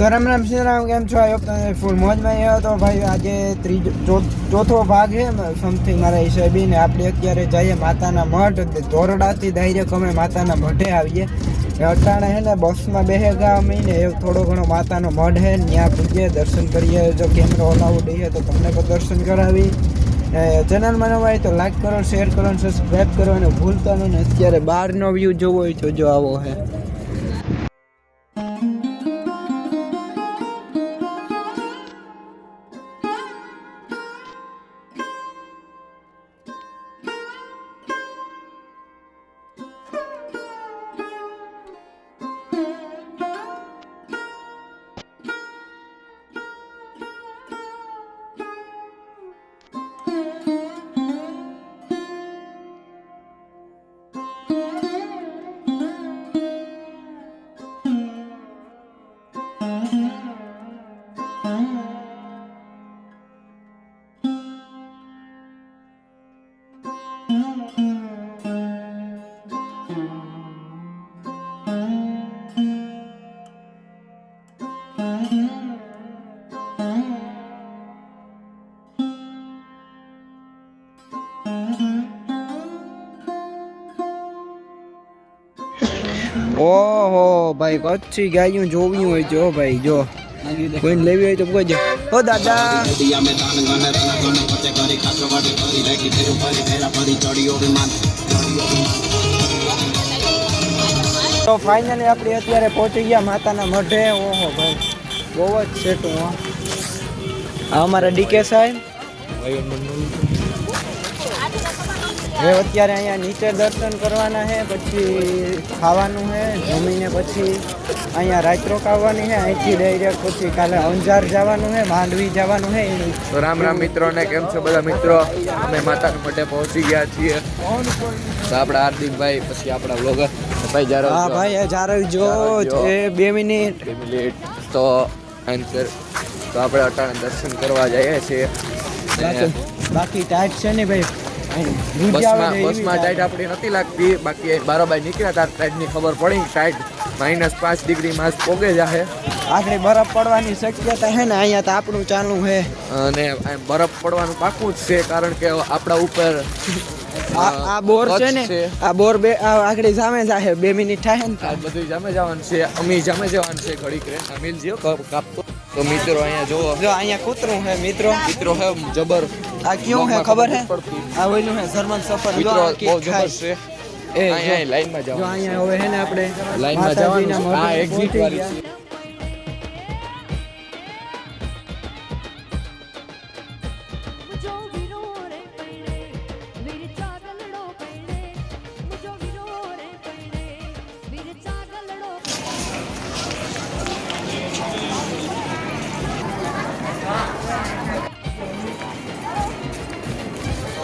તો રામ રામ શ્રી રામ, કેમ છો? આયો તમે ફૂલ મોજમાં આવ્યો તો ભાઈ આજે ત્રીજો ચોથો ભાગ છે સમથિંગ મારા હિસાબે ને આપણે અત્યારે જઈએ માતાના મઠ ધોરડાથી ડાયરેક્ટ અમે માતાના મઠે આવીએ. અટાણે છે ને બસમાં બેસે ગા અમે ને એ થોડો ઘણો માતાનો મઢ હે ત્યાં પૂજીએ, દર્શન કરીએ. જો કેમેરો હલાવું દઈએ તો તમને પણ દર્શન કરાવી. ચેનલમાં નવા તો લાઈક કરો શેર કરો સબસ્ક્રાઈબ કરો અને ભૂલતા નહીં અત્યારે બહારનો વ્યૂ જોવો હોય તો જો આવો હે. ઓહો, ભાઈ કચ્છી ગાયું જોવી હોય જો ભાઈ, જો. કોઈને લેવી હોય તો કહેજો ઓ, દાદા. તો ફાઇનલી આપણે અત્યારે પહોંચી ગયા માતાના મઢે. ઓહો, ભાઈ. બહુ જ સેટું અમારા ડીકે સાહેબ. હવે અત્યારે અહીંયા નીચે દર્શન કરવાના છે પછી ખાવાનું છે જમીને પછી અહીંયા રાત રોકાવાની છે અહીંથી ડાયરેક્ટ પછી કાલે અંજાર જવાનું છે માંડવી જવાનું છે તો રામ રામ મિત્રોને કેમ છો બધા મિત્રો? અમે માતાના મઢે પહોંચી ગયા છીએ. તો આપણા હાર્દિકભાઈ પછી આપણા બ્લોગર ભાઈ જ્યારે હા ભાઈ જારવ જો એ બે મિનિટ. બે મિનિટ. તો આન્સર તો આપણે અટાણે દર્શન કરવા જઈએ છીએ. બાકી ટાઈટ છે ને ભાઈ? બસમાં બસમાં આપણી નથી લાગતી. બાકી બારોબાર નીકળ્યા તાર ટાઈટની ખબર પડી. ટાઈટ માઇનસ પાંચ ડિગ્રી માં પોગે જાહે આખરે બરફ પડવાની શક્યતા છે ને અહીંયા તો આપણું ચાલુ છે અને બરફ પડવાનું પાકું જ છે કારણ કે આપણા ઉપર આ બોર છે ને આ બોર બે આ જામે જાહે બે મિનિટ થાય ને આ બધું જામે જવાનું છે અમી જામે જવાનું છે ઘડીક રે. અમીલ જીઓ કાપતો તો મિત્રો અહીંયા જોવો જો અહીંયા કૂતરું હે મિત્રો. મિત્રો હે જબર. આ ક્યું હે ખબર હે. આ ઓલું હે જર્મન સફર જો મિત્રો બહુ જબર છે. એ લાઈન અહીંયા લાઈનમાં જો જવાનું અહીંયા હવે હે ને આપણે લાઈનમાં જવાનું આ એક્ઝિટ વાળી છે.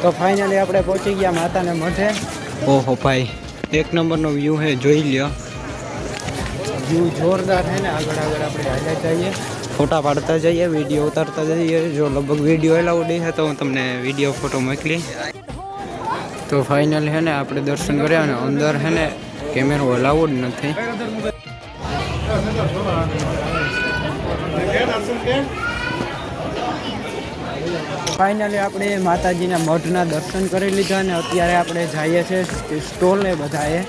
તો ફાઇનલી આપણે પહોંચી ગયા માતાને મઠે ઓહો ભાઈ એક નંબરનો વ્યૂ હે જોઈ લ્યો. વ્યૂ જોરદાર છે ને આગળ આગળ આપણે હાલ્યા જઈએ. ફોટા પાડતા જઈએ વીડિયો ઉતારતા જઈએ. જો લગભગ વીડિયો એલાઉડ છે તો હું તમને વીડિયો ફોટો મોકલી. તો ફાઇનલ છે ને આપણે દર્શન કર્યા અને અંદર છે ને કેમેરો અલાઉડ નથી. ફાઇનલી આપણે માતાજીના મઠના દર્શન કરી લીધા અને અત્યારે આપણે જઈએ છીએ સ્ટોલે બધાએ.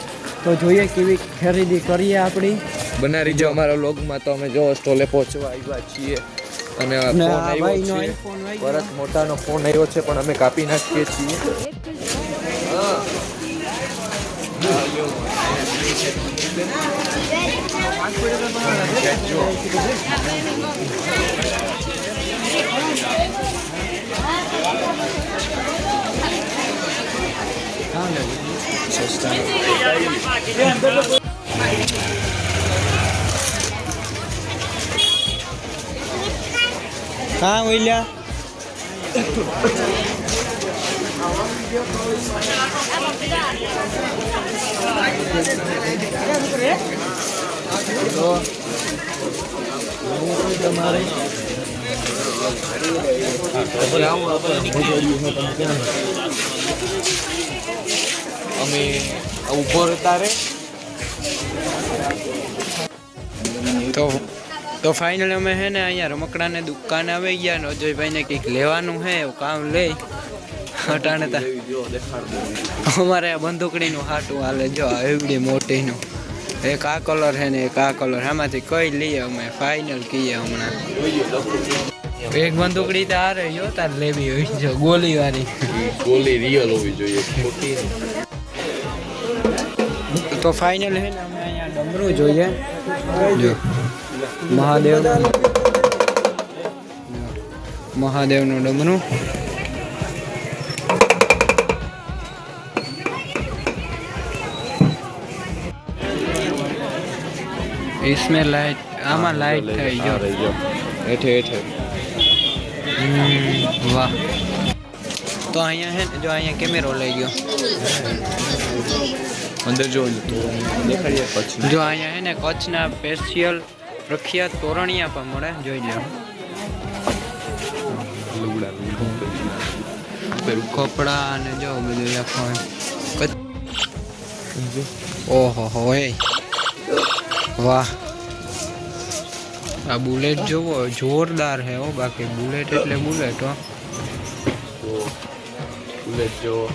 તો જોઈએ કેવી ખરીદી કરીએ આપણી. બના જો અમારા લોગમાં તો અમે જો સ્ટોલે પહોંચવા આવ્યા છીએ. અને ફોન આવ્યો છે. ભરત મોટાનો ફોન આવ્યો છે પણ અમે કાપી નાખીએ છીએ. હા. ઓઈલ્યા તો તમારે અમે ઊભો રહેતા રે તો તો ફાઇનલ અમે હે ને અહીંયા રમકડાને દુકાને આવી ગયા ને અજયભાઈને કંઈક લેવાનું હે એવું કામ લઈ. અટાણે તા. અમારે બંદૂકડીનું હાટું હાલે, જો એવડી મોટીનું. એક આ કલર હે ને એક આ કલર આમાંથી કઈ લઈએ અમે? ફાઇનલ કહીએ હમણાં. એક બંદૂકડી તો આ રહી જો તાર લેવી હોય જો ગોલી વાળી ગોલી રિયલ હોવી જોઈએ ખોટી તો ફાઇનલ હે ને અમે અહીંયા ડમરું જોઈએ જો મહાદેવ મહાદેવનું ડમરું इसमें लाइट આમાં લાઈટ થઈ ગયો હેઠે હેઠે હમ, વાહ તો અહીંયા હે ને જો અહીંયા કેમેરો લઈ ગયો અંદર જો તો દેખાડીએ પછી જો અહીંયા હે ને કચ્છના સ્પેશિયલ પ્રખ્યાત તોરણિયા પણ મળે જોઈ લો લુગડા કપડા અને જો બધું આખો કચ્છ- ઓહો હો એ વાહ આ બુલેટ જોવો જોરદાર હે હો બાકી બુલેટ એટલે બુલેટ હો બુલેટ જો